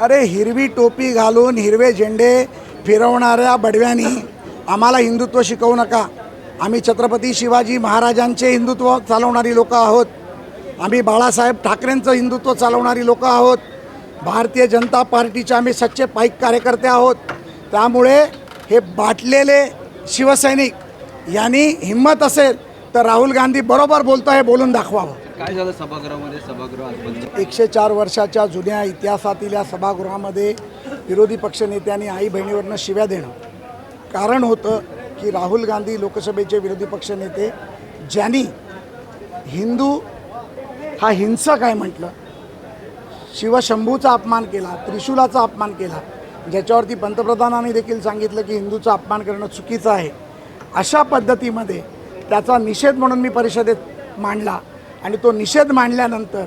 अरे हिरवी टोपी घालून हिरवे झेंडे फिरवणाऱ्या बडव्यांनी आम्हाला हिंदुत्व शिकवू नका. आम्ही छत्रपती शिवाजी महाराजांचे हिंदुत्व चालवणारी लोक आहोत. आम्ही बाळासाहेब ठाकरेंचं हिंदुत्व चालवणारी लोक आहोत. भारतीय जनता पार्टीचे आम्ही सच्चे पाईक कार्यकर्ते आहोत. त्यामुळे हे बाटलेले शिवसैनिक यांनी हिंमत असेल तर राहुल गांधी बरोबर बोलतो हे बोलून दाखवावं. काय झालं सभागृहामध्ये? सभागृह एकशे चार वर्षाच्या जुन्या इतिहासातील या सभागृहामध्ये विरोधी पक्षनेत्यांनी आई बहिणीवरनं शिव्या देणं. कारण होतं की राहुल गांधी लोकसभेचे विरोधी पक्षनेते ज्यांनी हिंदू हा हिंसक आहे म्हटलं. शिवशंभूचा अपमान केला त्रिशूलाचा अपमान केला. ज्याच्यावरती पंतप्रधानांनी देखील सांगितलं की हिंदूचा अपमान करणं चुकीचं आहे. अशा पद्धतीमध्ये त्याचा निषेध म्हणून मी परिषदेत मांडला. आणि तो निषेध मांडल्यानंतर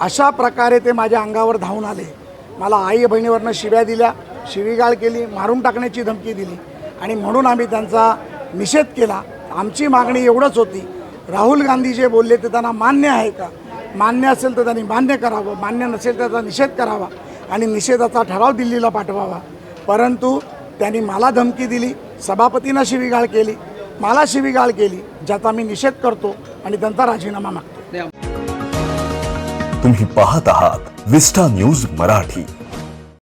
अशा प्रकारे ते माझ्या अंगावर धावून आले. मला आई बहिणीवरनं शिव्या दिल्या शिवीगाळ केली मारून टाकण्याची धमकी दिली. आणि म्हणून आम्ही त्यांचा निषेध केला. आमची मागणी एवढंच होती. राहुल गांधी जे बोलले ते त्यांना मान्य आहे का? मान्य असेल तर त्यांनी मान्य करावं. मान्य नसेल तर त्याचा निषेध करावा. आणि निषेधाचा ठराव दिल्लीला पाठवावा. परंतु त्यांनी मला धमकी दिली सभापतींना शिवीगाळ केली मला शिवीगाळ केली ज्याचा मी निषेध करतो आणि त्यांचा राजीनामा मागतो. तुम्ही पाहत आहात विस्टा न्यूज मराठी.